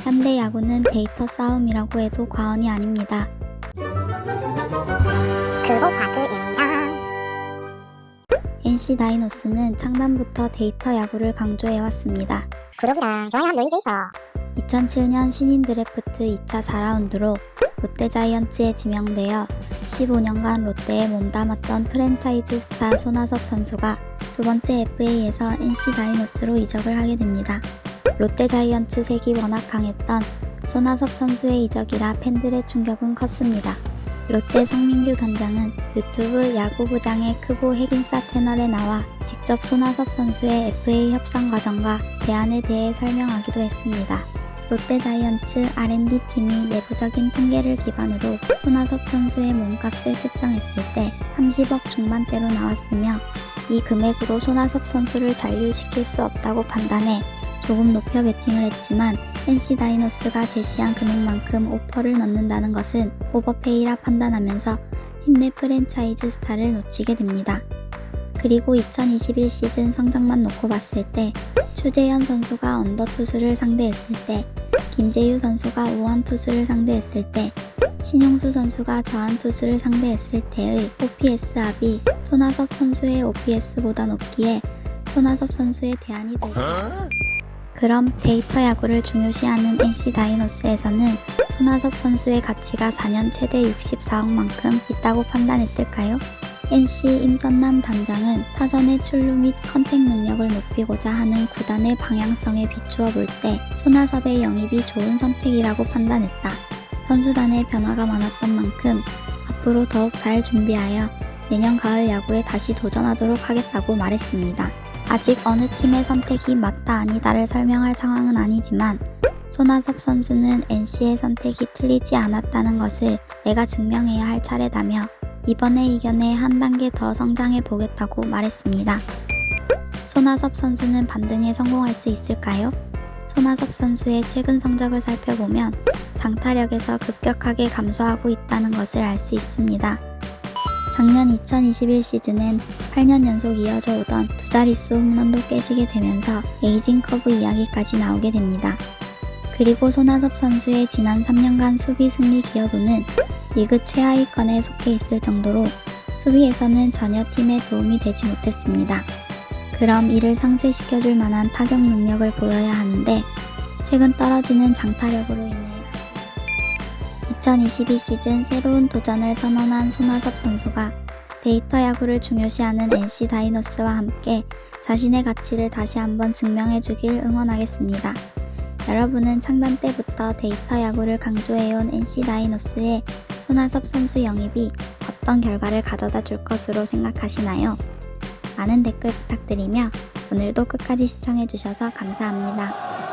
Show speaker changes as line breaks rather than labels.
현대 야구는 데이터 싸움이라고 해도 과언이 아닙니다.
그호바그입니다.
NC 다이노스는 창단부터 데이터 야구를 강조해왔습니다.
구독이랑 좋아요 눌러주세요.
2007년 신인 드래프트 2차 4라운드로 롯데 자이언츠에 지명되어 15년간 롯데에 몸담았던 프랜차이즈 스타 손아섭 선수가 두 번째 FA에서 NC 다이노스로 이적을 하게 됩니다. 롯데 자이언츠 색이 워낙 강했던 손아섭 선수의 이적이라 팬들의 충격은 컸습니다. 롯데 성민규 단장은 유튜브 야구부장의 크보 핵인싸 채널에 나와 직접 손아섭 선수의 FA 협상 과정과 대안에 대해 설명하기도 했습니다. 롯데 자이언츠 R&D 팀이 내부적인 통계를 기반으로 손아섭 선수의 몸값을 측정했을 때 30억 중반대로 나왔으며 이 금액으로 손아섭 선수를 잔류시킬 수 없다고 판단해 조금 높여 베팅을 했지만 NC 다이노스가 제시한 금액만큼 오퍼를 넣는다는 것은 오버페이라 판단하면서 팀 내 프랜차이즈 스타를 놓치게 됩니다. 그리고 2021 시즌 성적만 놓고 봤을 때 추재현 선수가 언더 투수를 상대했을 때 김재유 선수가 우원 투수를 상대했을 때 신용수 선수가 저한 투수를 상대했을 때의 OPS 합이 손아섭 선수의 OPS보다 높기에 손아섭 선수의 대안이 되죠. 그럼 데이터 야구를 중요시하는 NC 다이노스에서는 손아섭 선수의 가치가 4년 최대 64억만큼 있다고 판단했을까요? NC 임선남 단장은 타선의 출루 및 컨택 능력을 높이고자 하는 구단의 방향성에 비추어 볼 때 손아섭의 영입이 좋은 선택이라고 판단했다. 선수단의 변화가 많았던 만큼 앞으로 더욱 잘 준비하여 내년 가을 야구에 다시 도전하도록 하겠다고 말했습니다. 아직 어느 팀의 선택이 맞다 아니다를 설명할 상황은 아니지만 손아섭 선수는 NC의 선택이 틀리지 않았다는 것을 내가 증명해야 할 차례다며 이번에 이겨내 한 단계 더 성장해 보겠다고 말했습니다. 손아섭 선수는 반등에 성공할 수 있을까요? 손아섭 선수의 최근 성적을 살펴보면 장타력에서 급격하게 감소하고 있다는 것을 알 수 있습니다. 작년 2021 시즌엔 8년 연속 이어져 오던 두 자릿수 홈런도 깨지게 되면서 에이징 커브 이야기까지 나오게 됩니다. 그리고 손아섭 선수의 지난 3년간 수비 승리 기여도는 리그 최하위권에 속해 있을 정도로 수비에서는 전혀 팀에 도움이 되지 못했습니다. 그럼 이를 상쇄시켜줄 만한 타격 능력을 보여야 하는데 최근 떨어지는 장타력으로 인해 2022 시즌 새로운 도전을 선언한 손아섭 선수가 데이터 야구를 중요시하는 NC 다이노스와 함께 자신의 가치를 다시 한번 증명해 주길 응원하겠습니다. 여러분은 창단 때부터 데이터 야구를 강조해온 NC 다이노스의 손아섭 선수 영입이 어떤 결과를 가져다 줄 것으로 생각하시나요? 많은 댓글 부탁드리며 오늘도 끝까지 시청해 주셔서 감사합니다.